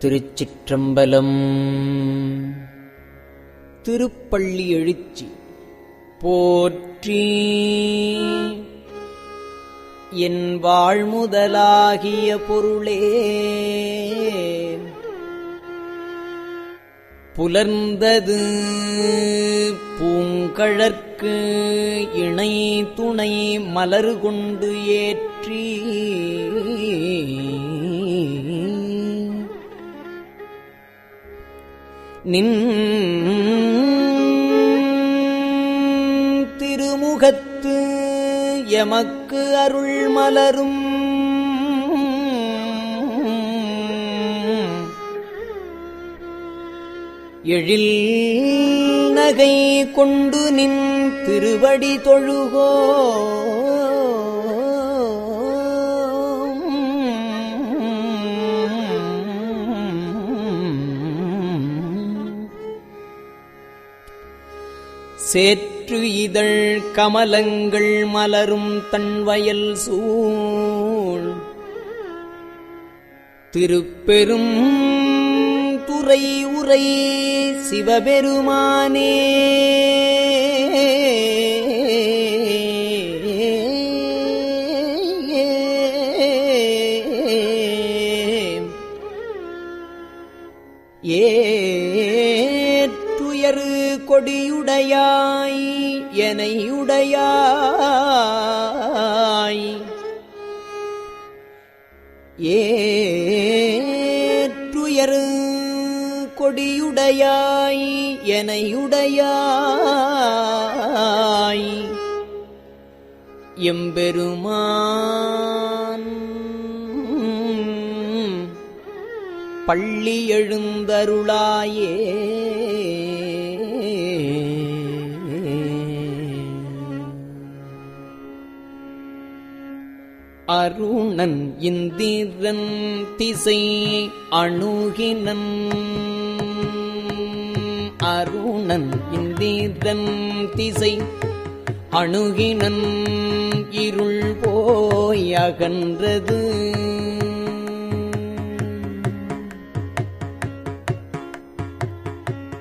திருச்சிற்றம்பலம். திருப்பள்ளி எழுச்சி போற்றி. என் வாழ்முதலாகிய பொருளே புலர்ந்தது பூங்கழற்கு இணை துணை மலர் கொண்டு ஏற்றி. நின் திருமுகத்து எமக்கு அருள் மலரும் எழில் நகை கொண்டு நின் திருவடி தொழுகோ. சேற்று இதழ் கமலங்கள் மலரும் தன்வயல் சூழ். திருப்பெரும் துறை உரை சிவபெருமானே. கொடியுடையாய் எனையுடையாய் ஏற்றுயரு கொடியுடையாய் எனையுடையாய் எம்பெருமான் பள்ளி எழுந்தருளாயே. அருணன் இந்திரன் திசை அணுகினன். அருணன் இந்திரன் திசை அணுகினன். இருள் போய் அகன்றது.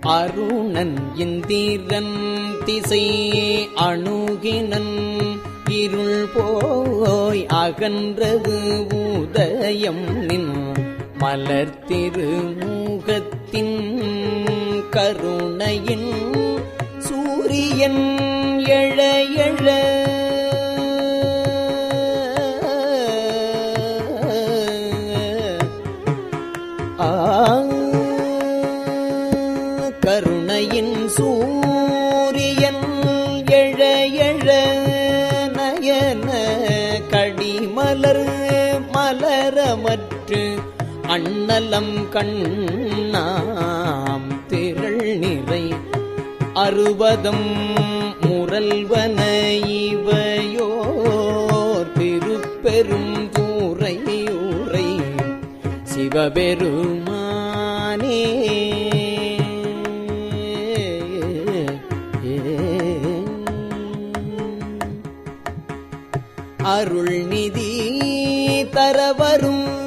அருணன் இந்திரன் திசை அணுகினன். இருள் போய் அகன்றது உதயம் நின் மலர் திருமுகத்தின் கருணையின் சூரியன் எழ எழ தன்னலம் கண்ணாம் திரள் நிறை அறுபதம் முரல்வன இவையோர் திருப்பெரும் தூரையுரை சிவபெருமானே. அருள் நிதி தரவரும்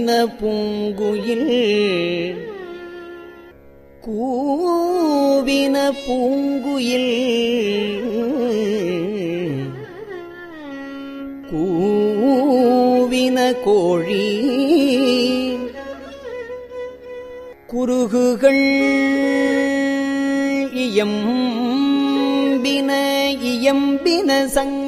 கூவின பூங்குயில் கூவின பூங்குயில் கூவின கோழி குறுகுகள் இயம்பின இயம்பின சங்க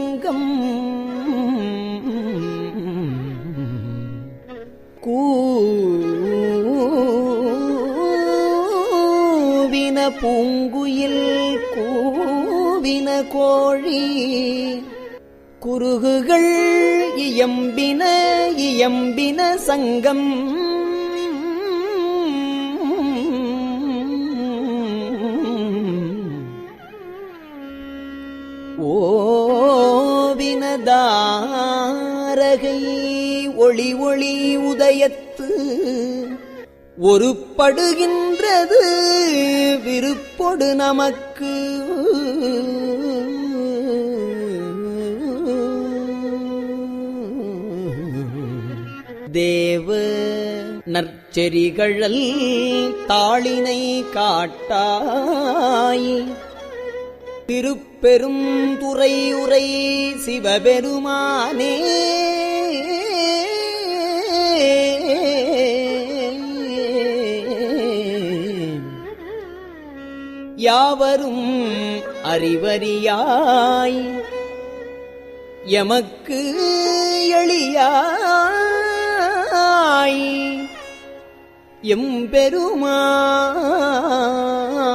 பூங்குயில் கூவின கோழி குருகுகள் இயம்பின இயம்பின சங்கம். ஓவினதாரகை ஒளி ஒளி உதயத்து ஒரு படுகின்ற படுகின்றது விருப்பொடு நமக்கு. தேவ நற்செறிகழல் தாளினை காட்டாய். திருப்பெரும் துறையுரை சிவபெருமானே. யாவரும் அறிவறியாய். எமக்கு எளியாய். எம்பெருமான்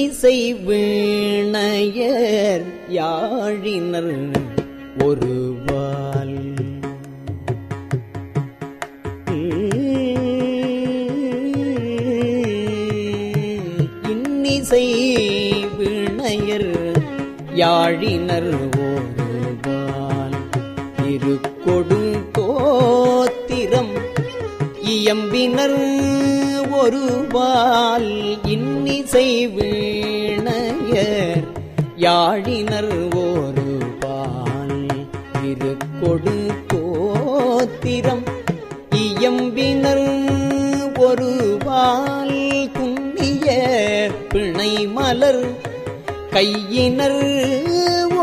இசை வீணையர் யாழினர் ஒருவால் இன்னிசை வீணையர் யாழினர் ஓருவால் இருக்கொடு தோத்திரம் இயம்பினர் ஒருவால் இன்னிசை வீணையர் யாழினர் ஒருவால் இருக்கொடு கோத்திரம். இயம்பினர் ஒருவால் துண்ணிய பிணை மலர் கையினர்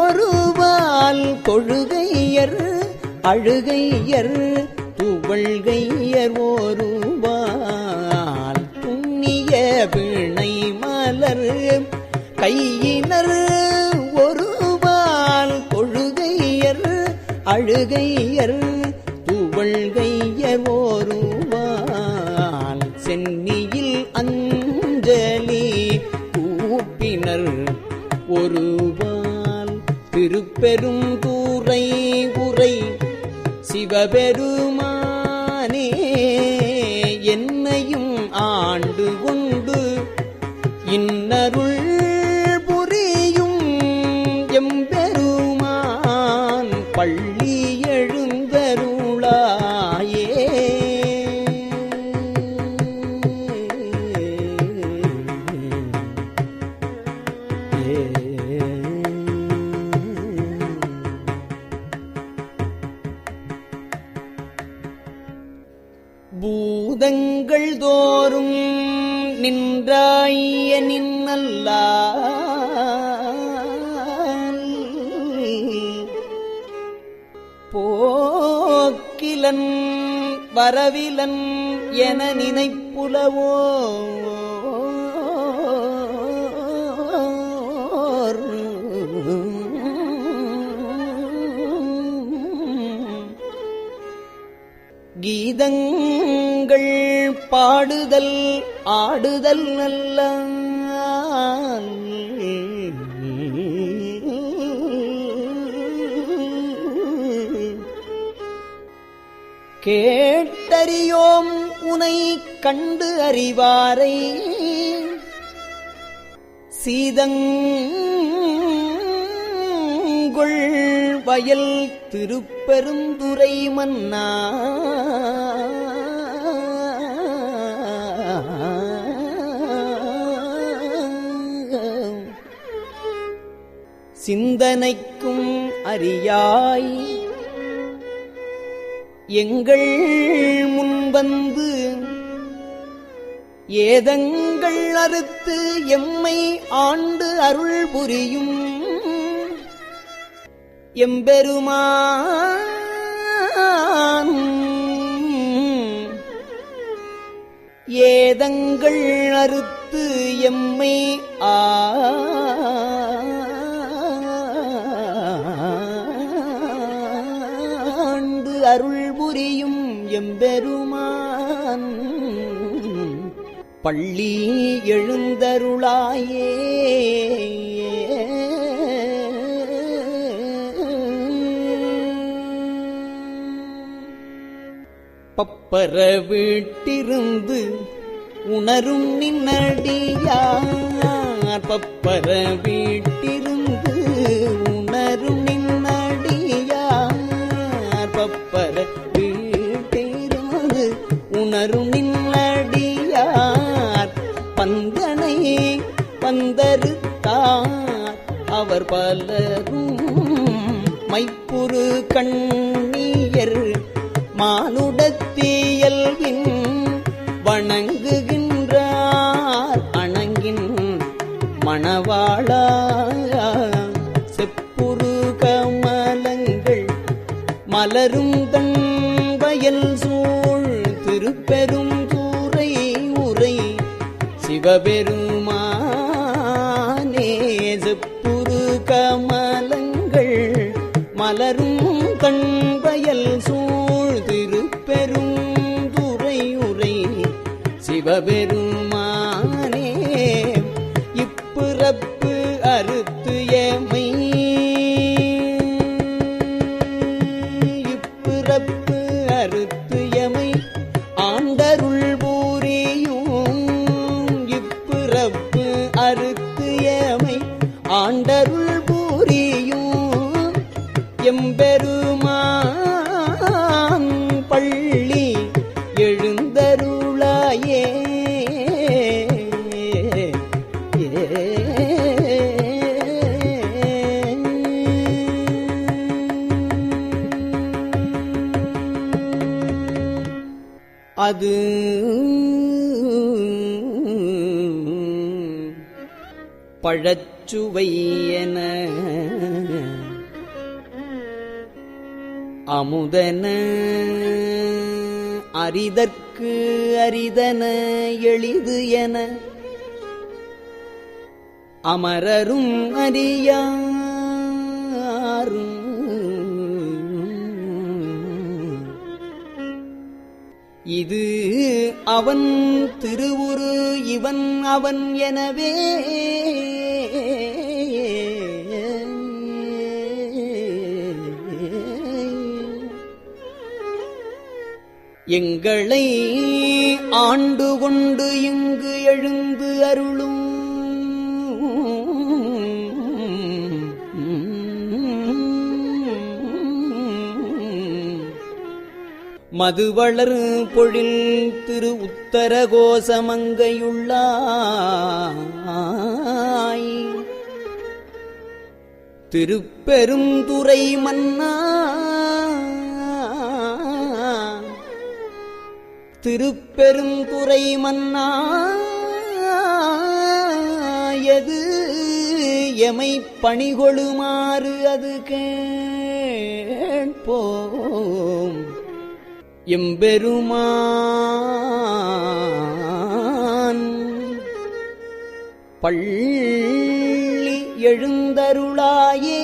ஒருவால் கொழுகையர் அழுகையர் புகழ்கையர் ஒரு கையினர் ஒருவான் கொழுகையர் அழுகையர் துவள்கையர் ஒருவால் சென்னியில் அஞ்சலி கூப்பினர் ஒருவான் திருப்பெரும் தூரை உரை சிவபெரு பள்ளி நினைப்புலவோ கீதங்கள் பாடுதல் ஆடுதல் நல்ல கேட்டறியோம் உனை கண்டு அறிவாரை. சீதங்கொள் வயல் திருப்பெருந்துரை மன்னா சிந்தனைக்கும் அறியாய். எங்கள் முன்வந்து ஏதங்கள் அறுத்து எம்மை ஆண்டு அருள் புரியும். எம்பெருமான் ஏதங்கள் அறுத்து எம்மை ஆண்டு அருள் புரியும் எம்பெரும் பள்ளி எழுந்தருளாயே. பப்பர வீட்டிருந்து உணரும் நின்னடியார். பப்பர வீட்டிருந்து சிவபெருமானே செப்புரு கமலங்கள் மலரும் கண்பயல் சூழ் திருப்பெரும் துறை உரை எம்பெருமான் பள்ளி எழுந்தருளாயே. அது பழச்சுவை அமுதன அரிதற்கு அரிதன எளிது என. அமரரும் அறியாரும். இது அவன் திருவுரு இவன் அவன் எனவே. எங்களை ஆண்டு கொண்டு இங்கு எழுந்து அருளும். மதுவளர் பொழில் திரு உத்தர கோசமங்கையுள்ளாய் திருப்பெருந்துறை மன்னா திருப்பெருந்துறை மன்னா எது எமை பணிகொழுமாறு அது கேட்போம். எம்பெருமான் பள்ளி எழுந்தருளாயே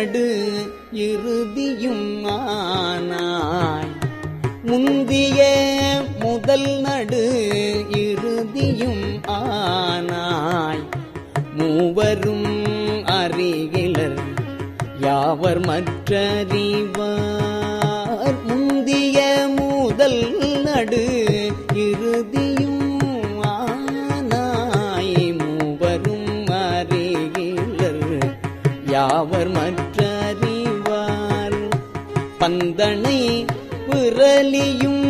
நடு இறுதியும் ஆனாய். முந்திய முதல் நடு இறுதியும் ஆனாய். மூவரும் அறிகிலர் யாவர் மற்றறிவார்? முந்திய முதல் நடு பந்தனை புரலியும்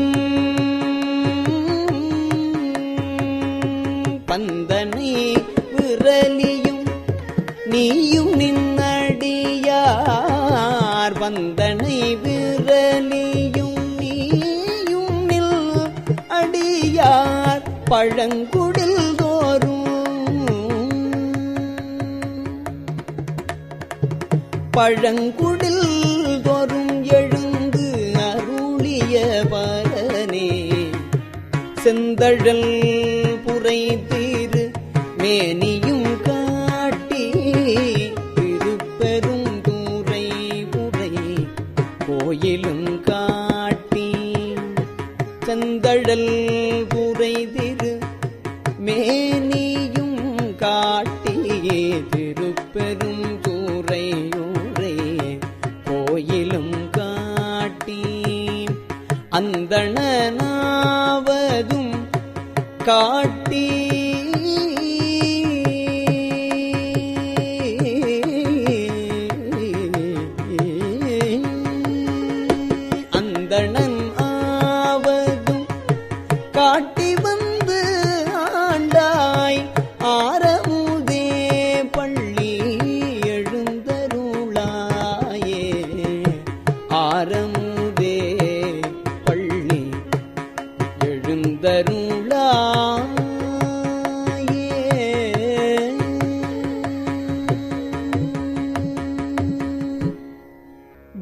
பந்தனை புரலியும் நீயும் நின்னடியார் வந்தனை விரலியும் நீயும் நில் அடியார். பழங்குடில் தோறும். பழங்குடில் தோறும் எழு பாலனே. செந்தழல் புரை தீர் மேனி அந்தணனாவதும் காட்டி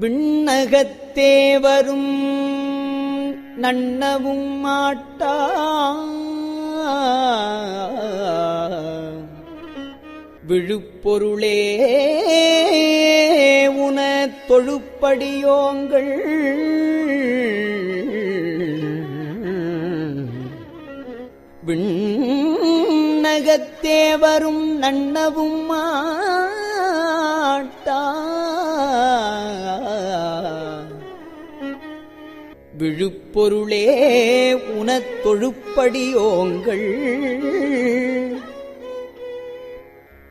விண்ணகத்தே வரும் நன்னவும் மாட்டா. விழுப்பொருளே உன தொழுப்படியோங்கள். விண்ணகத்தே வரும் நன்னவும் மாட்டா. விழுப்பொருளே உனத் தொழுப்படியோங்கள்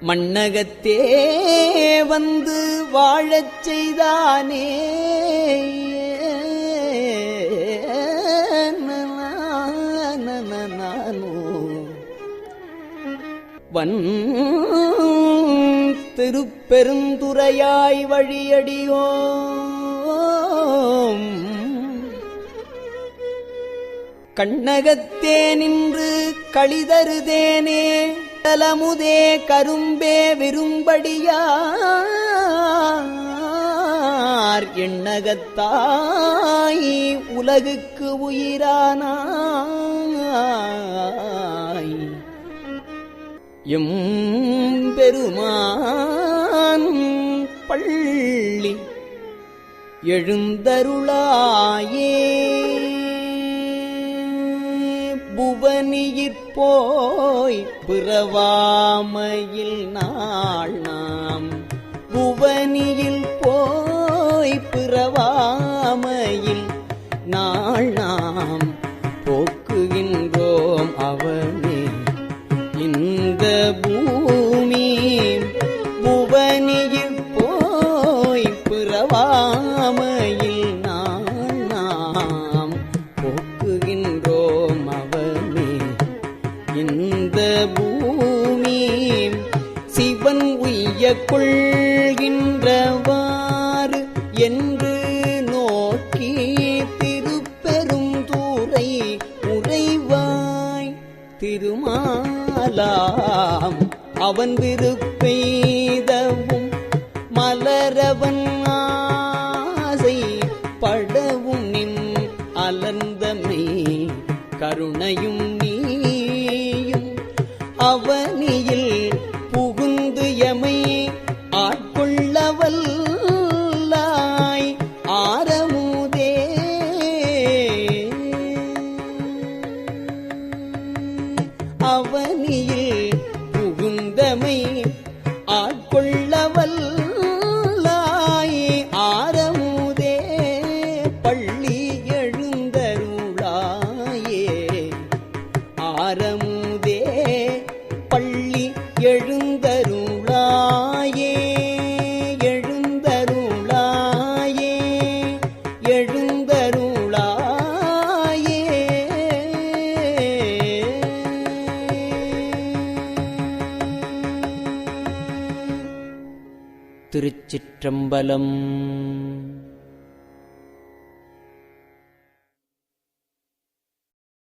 மண்ணகத்தே வந்து வாழச் செய்தானே. வன் திருப்பெருந்துரையாய் வழியடியோம். கண்ணகத்தே நின்று களிதருதேனே தலமுதே கரும்பே விரும்படியார். எண்ணகத்தாய் உலகுக்கு உயிரானாய் எம் பெருமான் பள்ளி எழுந்தருளாயே. புவனியிற்போய் பிறவாமையில் நாள் நாம். புவனியில் திருமாலாம் அவன் விருப்பெய்தவும் மலரவன் ஆசை படவும் நின் அலர்ந்தமை கருணையும் திருச்சிற்றம்பலம்